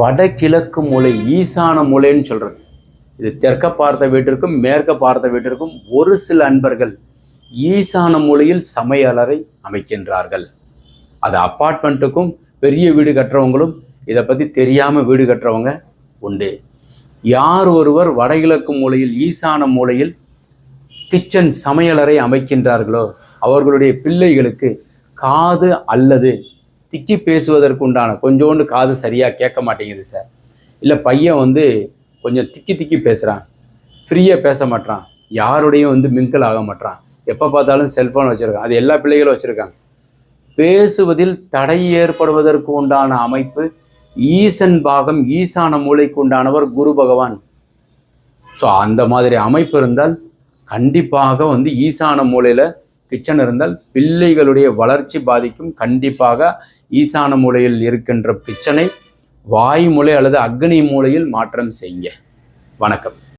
வடகிழக்கு மூலை ஈசான மூலைன்னு சொல்கிறது இது தெற்க பார்த்த வீட்டிற்கும் மேற்க பார்த்த வீட்டிற்கும் ஒரு சில அன்பர்கள் ஈசான மூலையில் சமையலறை அமைக்கின்றார்கள். அது அப்பார்ட்மெண்ட்டுக்கும் பெரிய வீடு கட்டுறவங்களும் இதை பற்றி தெரியாமல் வீடு கட்டுறவங்க உண்டு. யார் ஒருவர் வடகிழக்கு மூலையில் ஈசான மூலையில் கிச்சன் சமையலறை அமைக்கின்றார்களோ அவர்களுடைய பிள்ளைகளுக்கு காது அல்லது திக்கி பேசுவதற்கு உண்டான கொஞ்சோண்டு காது சரியாக கேட்க மாட்டேங்குது சார். இல்லை பையன் வந்து கொஞ்சம் திக்கி திக்கி பேசுகிறான் ஃப்ரீயாக பேச மாட்றான். யாருடையும் வந்து மிங்கிள் ஆக மாட்றான். எப்போ பார்த்தாலும் செல்ஃபோன் வச்சுருக்கான். அது எல்லா பிள்ளைகளும் வச்சுருக்காங்க. பேசுவதில் தடை ஏற்படுவதற்கு உண்டான அமைப்பு ஈசன் பாகம் ஈசான மூளைக்கு உண்டானவர் குரு பகவான். ஸோ அந்த மாதிரி அமைப்பு இருந்தால் கண்டிப்பாக வந்து ஈசான மூலையில் கிச்சன் இருந்தால் பிள்ளைகளுடைய வளர்ச்சி பாதிக்கும். கண்டிப்பாக ஈசான மூலையில் இருக்கின்ற பிரச்சனை வாய் மூலை அல்லது அக்னி மூலையில் மாற்றம் செய்யுங்க. வணக்கம்.